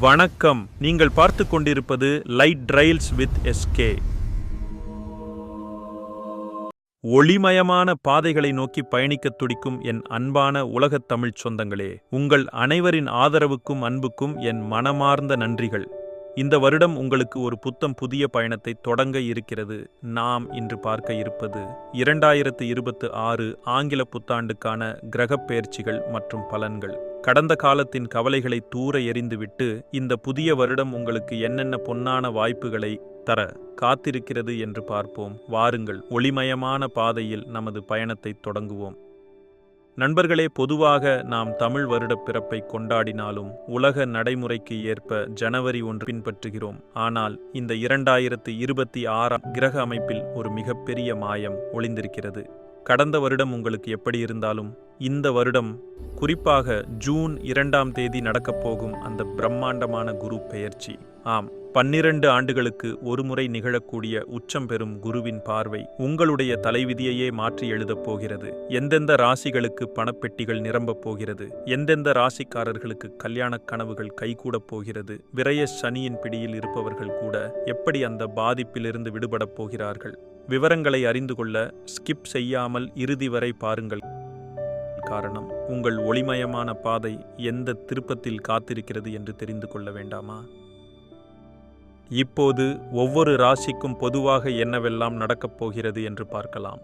வணக்கம். நீங்கள் பார்த்து கொண்டிருப்பது லைட் ட்ரைல்ஸ் வித் எஸ்கே ஒளிமயமான பாதைகளை நோக்கி பயணிக்கத் துடிக்கும் என் அன்பான உலகத் தமிழ்ச் சொந்தங்களே உங்கள் அனைவரின் ஆதரவுக்கும் அன்புக்கும் என் மனமார்ந்த நன்றிகள். இந்த வருடம் உங்களுக்கு ஒரு புத்தம் புதிய பயணத்தை தொடங்க இருக்கிறது. நாம் இன்று பார்க்க இருப்பது இரண்டாயிரத்து இருபத்து ஆறு ஆங்கில புத்தாண்டுக்கான கிரகப் பெயர்ச்சிகள் மற்றும் பலன்கள். கடந்த காலத்தின் கவலைகளை தூர எறிந்துவிட்டு இந்த புதிய வருடம் உங்களுக்கு என்னென்ன பொன்னான வாய்ப்புகளை தர காத்திருக்கிறது என்று பார்ப்போம். வாருங்கள் ஒளிமயமான பாதையில் நமது பயணத்தை தொடங்குவோம். நண்பர்களே பொதுவாக நாம் தமிழ் வருடப் பிறப்பை கொண்டாடினாலும் உலக நடைமுறைக்கு ஏற்ப ஜனவரி ஒன்று பின்பற்றுகிறோம். ஆனால் இந்த இரண்டாயிரத்து இருபத்தி ஆறாம் கிரக அமைப்பில் ஒரு மிகப்பெரிய மாயம் ஒளிந்திருக்கிறது. கடந்த வருடம் உங்களுக்கு எப்படி இருந்தாலும் இந்த வருடம் குறிப்பாக ஜூன் இரண்டாம் தேதி நடக்கப் போகும் அந்த பிரம்மாண்டமான குரு பெயர்ச்சி. ஆம் பன்னிரண்டு ஆண்டுகளுக்கு ஒருமுறை நிகழக்கூடிய உச்சம் பெறும் குருவின் பார்வை உங்களுடைய தலைவிதியையே மாற்றி எழுதப் போகிறது. எந்தெந்த ராசிகளுக்கு பணப்பெட்டிகள் நிரம்பப் போகிறது? எந்தெந்த ராசிக்காரர்களுக்கு கல்யாணக் கனவுகள் கைகூடப் போகிறது? விரய சனியின் பிடியில் இருப்பவர்கள் கூட எப்படி அந்த பாதிப்பிலிருந்து விடுபடப் போகிறார்கள்? விவரங்களை அறிந்து கொள்ள ஸ்கிப் செய்யாமல் இறுதி வரை பாருங்கள். காரணம் உங்கள் ஒளிமயமான பாதை எந்த திருப்பத்தில் காத்திருக்கிறது என்று தெரிந்து கொள்ள வேண்டாமா? இப்போது ஒவ்வொரு ராசிக்கும் பொதுவாக என்னவெல்லாம் நடக்கப் போகிறது என்று பார்க்கலாம்.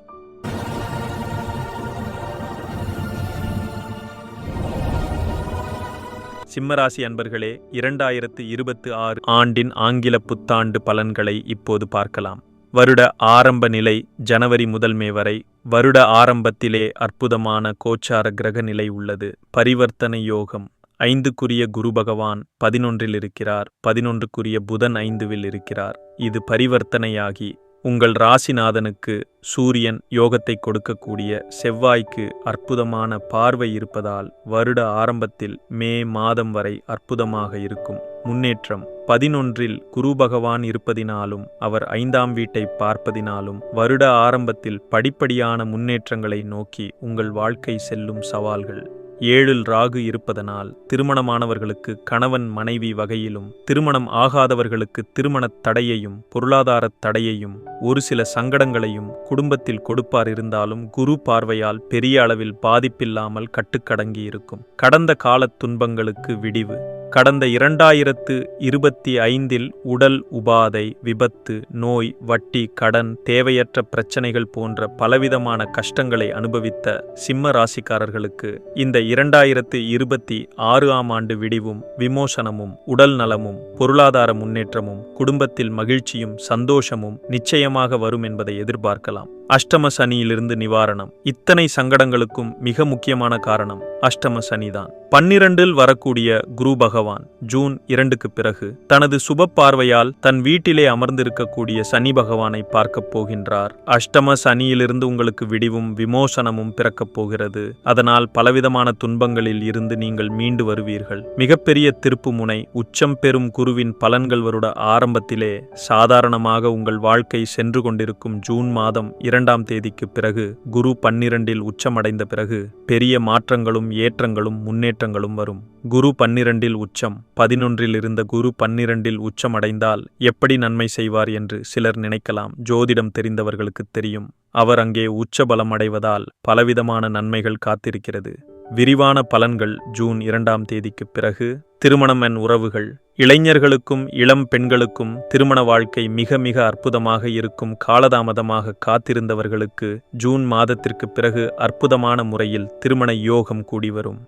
சிம்மராசி அன்பர்களே இரண்டாயிரத்து இருபத்து ஆறு ஆண்டின் ஆங்கில புத்தாண்டு பலன்களை இப்போது பார்க்கலாம். வருட ஆரம்ப நிலை ஜனவரி முதல் மே வரை வருட ஆரம்பத்திலே அற்புதமான கோச்சார கிரக நிலை உள்ளது. பரிவர்த்தனை யோகம். ஐந்துக்குரிய குரு பகவான் பதினொன்றில் இருக்கிறார். பதினொன்றுக்குரிய புதன் ஐந்துவில் இருக்கிறார். இது பரிவர்த்தனையாகி உங்கள் ராசிநாதனுக்கு சூரியன் யோகத்தை கொடுக்கக்கூடிய செவ்வாய்க்கு அற்புதமான பார்வை இருப்பதால் வருட ஆரம்பத்தில் மே மாதம் வரை அற்புதமாக இருக்கும். முன்னேற்றம். பதினொன்றில் குரு பகவான் இருப்பதினாலும் அவர் ஐந்தாம் வீட்டை பார்ப்பதினாலும் வருட ஆரம்பத்தில் படிப்படியான முன்னேற்றங்களை நோக்கி உங்கள் வாழ்க்கை செல்லும் சவால்கள். ஏழில் ராகு இருப்பதனால் திருமணமானவர்களுக்கு கணவன் மனைவி வகையிலும் திருமணம் ஆகாதவர்களுக்கு திருமணத் தடையையும் பொருளாதாரத் தடையையும் ஒரு சில சங்கடங்களையும் குடும்பத்தில் கொடுப்பார் இருந்தாலும் குரு பார்வையால் பெரிய அளவில் பாதிப்பில்லாமல் கட்டுக்கடங்கி இருக்கும் கடந்த காலத் துன்பங்களுக்கு விடிவு. கடந்த இரண்டாயிரத்து இருபத்தி ஐந்தில் உடல் உபாதை விபத்து நோய் வட்டி கடன் தேவையற்ற பிரச்சனைகள் போன்ற பலவிதமான கஷ்டங்களை அனுபவித்த சிம்ம ராசிக்காரர்களுக்கு இந்த இரண்டாயிரத்து இருபத்தி ஆறு ஆம் ஆண்டு விடிவும் விமோசனமும் உடல் நலமும் பொருளாதார முன்னேற்றமும் குடும்பத்தில் மகிழ்ச்சியும் சந்தோஷமும் நிச்சயமாக வரும் என்பதை எதிர்பார்க்கலாம். அஷ்டம சனியிலிருந்து நிவாரணம். இத்தனை சங்கடங்களுக்கும் மிக முக்கியமான காரணம் அஷ்டம சனிதான். பன்னிரண்டில் வரக்கூடிய குரு பகவான் ஜூன் இரண்டுக்கு பிறகு தனது சுப பார்வையால் தன் வீட்டிலே அமர்ந்திருக்கக்கூடிய சனி பகவானை பார்க்கப் போகின்றார். அஷ்டம சனியிலிருந்து உங்களுக்கு விடிவும் விமோசனமும் பிறக்கப் போகிறது. அதனால் பலவிதமான துன்பங்களில் இருந்து நீங்கள் மீண்டு வருவீர்கள். மிகப்பெரிய திருப்பு முனை உச்சம் பெறும் குருவின் பலன்கள் வருட ஆரம்பத்திலே சாதாரணமாக உங்கள் வாழ்க்கை சென்று கொண்டிருக்கும் ஜூன் மாதம் இரண்டாம் தேதிக்கு பிறகு குரு பன்னிரண்டில் உச்சமடைந்த பிறகு பெரிய மாற்றங்களும் ஏற்றங்களும் முன்னேற்றங்களும் வரும். குரு பன்னிரண்டில் உச்சம் பதினொன்றில் இருந்த குரு பன்னிரண்டில் உச்சமடைந்தால் எப்படி நன்மை செய்வார் என்று சிலர் நினைக்கலாம். ஜோதிடம் தெரிந்தவர்களுக்கு தெரியும் அவர் அங்கே உச்சபலம் அடைவதால் பலவிதமான நன்மைகள் காத்திருக்கிறது. விரிவான பலன்கள் ஜூன் இரண்டாம் தேதிக்கு பிறகு திருமணம் என் உறவுகள் இளைஞர்களுக்கும் இளம் பெண்களுக்கும் திருமண வாழ்க்கை மிக மிக அற்புதமாக இருக்கும் காலதாமதமாக காத்திருந்தவர்களுக்கு ஜூன் மாதத்திற்கு பிறகு அற்புதமான முறையில் திருமண யோகம் கூடி வரும்.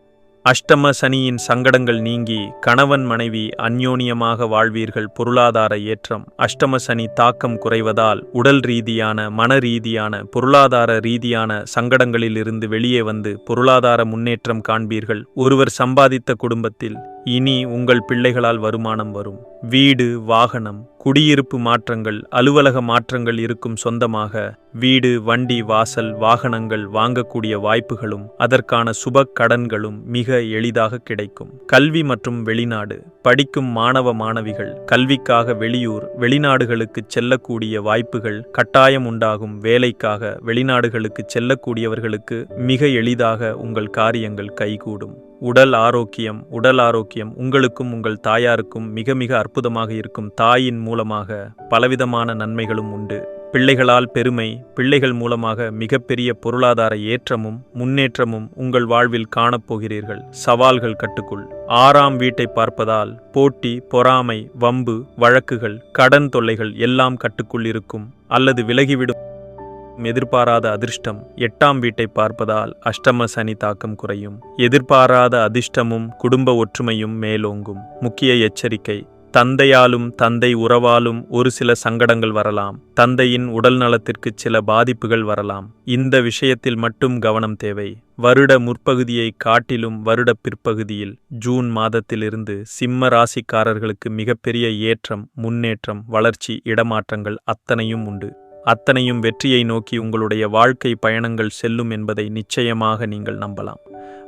அஷ்டம சனியின் சங்கடங்கள் நீங்கி கணவன் மனைவி அந்யோன்யமாக வாழ்வீர்கள் பொருளாதார ஏற்றம். அஷ்டம சனி தாக்கம் குறைவதால் உடல் ரீதியான மன ரீதியான பொருளாதார ரீதியான சங்கடங்களில் இருந்து வெளியே வந்து பொருளாதார முன்னேற்றம் காண்பீர்கள். ஒருவர் சம்பாதித்த குடும்பத்தில் இனி உங்கள் பிள்ளைகளால் வருமானம் வரும். வீடு வாகனம் குடியிருப்பு மாற்றங்கள் அலுவலக மாற்றங்கள் இருக்கும் சொந்தமாக வீடு வண்டி வாசல் வாகனங்கள் வாங்கக்கூடிய வாய்ப்புகளும் அதற்கான சுப கடன்களும் மிக எளிதாக கிடைக்கும். கல்வி மற்றும் வெளிநாடு. படிக்கும் மாணவ மாணவிகள் கல்விக்காக வெளியூர் வெளிநாடுகளுக்கு செல்லக்கூடிய வாய்ப்புகள் கட்டாயம் உண்டாகும். வேலைக்காக வெளிநாடுகளுக்கு செல்லக்கூடியவர்களுக்கு மிக எளிதாக உங்கள் காரியங்கள் கைகூடும். உடல் ஆரோக்கியம் உடல் ஆரோக்கியம் உங்களுக்கும் உங்கள் தாயாருக்கும் மிக மிக அற்புதமாக இருக்கும் தாயின் மூலமாக பலவிதமான நன்மைகளும் உண்டு. பிள்ளைகளால் பெருமை பிள்ளைகள் மூலமாக மிகப்பெரிய பொருளாதார ஏற்றமும் முன்னேற்றமும் உங்கள் வாழ்வில் காணப்போகிறீர்கள். சவால்கள் கட்டுக்குள். ஆறாம் வீட்டை பார்ப்பதால் போட்டி பொறாமை வம்பு வழக்குகள் கடன் தொல்லைகள் எல்லாம் கட்டுக்குள் இருக்கும். அல்லது விலகிவிடும். எதிர்பாராத அதிர்ஷ்டம் எட்டாம் வீட்டை பார்ப்பதால் அஷ்டம சனி தாக்கம் குறையும். எதிர்பாராத அதிர்ஷ்டமும் குடும்ப ஒற்றுமையும் மேலோங்கும். முக்கிய எச்சரிக்கை தந்தையாலும் தந்தை உறவாலும் ஒரு சில சங்கடங்கள் வரலாம். தந்தையின் உடல் நலத்திற்கு சில பாதிப்புகள் வரலாம். இந்த விஷயத்தில் மட்டும் கவனம் தேவை. வருட முற்பகுதியை காட்டிலும் வருட பிற்பகுதியில் ஜூன் மாதத்திலிருந்து சிம்ம ராசிக்காரர்களுக்கு மிகப்பெரிய ஏற்றம் முன்னேற்றம் வளர்ச்சி இடமாற்றங்கள் அத்தனையும் உண்டு. அத்தனையும் வெற்றியை நோக்கி உங்களுடைய வாழ்க்கை பயணங்கள் செல்லும் என்பதை நிச்சயமாக நீங்கள் நம்பலாம்.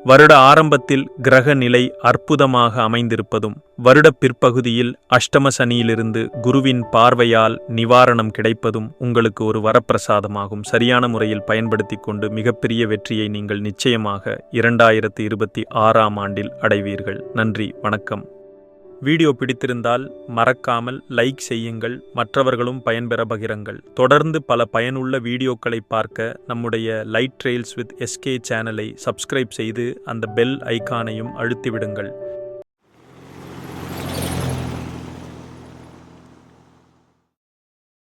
வருட ஆரம்பத்தில் கிரக நிலை அற்புதமாக அமைந்திருப்பதும் வருட பிற்பகுதியில் அஷ்டம சனியிலிருந்து குருவின் பார்வையால் நிவாரணம் கிடைப்பதும் உங்களுக்கு ஒரு வரப்பிரசாதமாகும். சரியான முறையில் பயன்படுத்தி கொண்டு மிகப்பெரிய வெற்றியை நீங்கள் நிச்சயமாக இரண்டாயிரத்து இருபத்தி ஆறாம் ஆண்டில் அடைவீர்கள். நன்றி வணக்கம். வீடியோ பிடித்திருந்தால் மறக்காமல் லைக் செய்யுங்கள் மற்றவர்களும் பயன்பெற பகிரங்கள். தொடர்ந்து பல பயனுள்ள வீடியோக்களை பார்க்க நம்முடைய லைட் ட்ரெயில்ஸ் வித் எஸ்கே சேனலை சப்ஸ்கிரைப் செய்து அந்த பெல் ஐகானையும் அழுத்திவிடுங்கள்.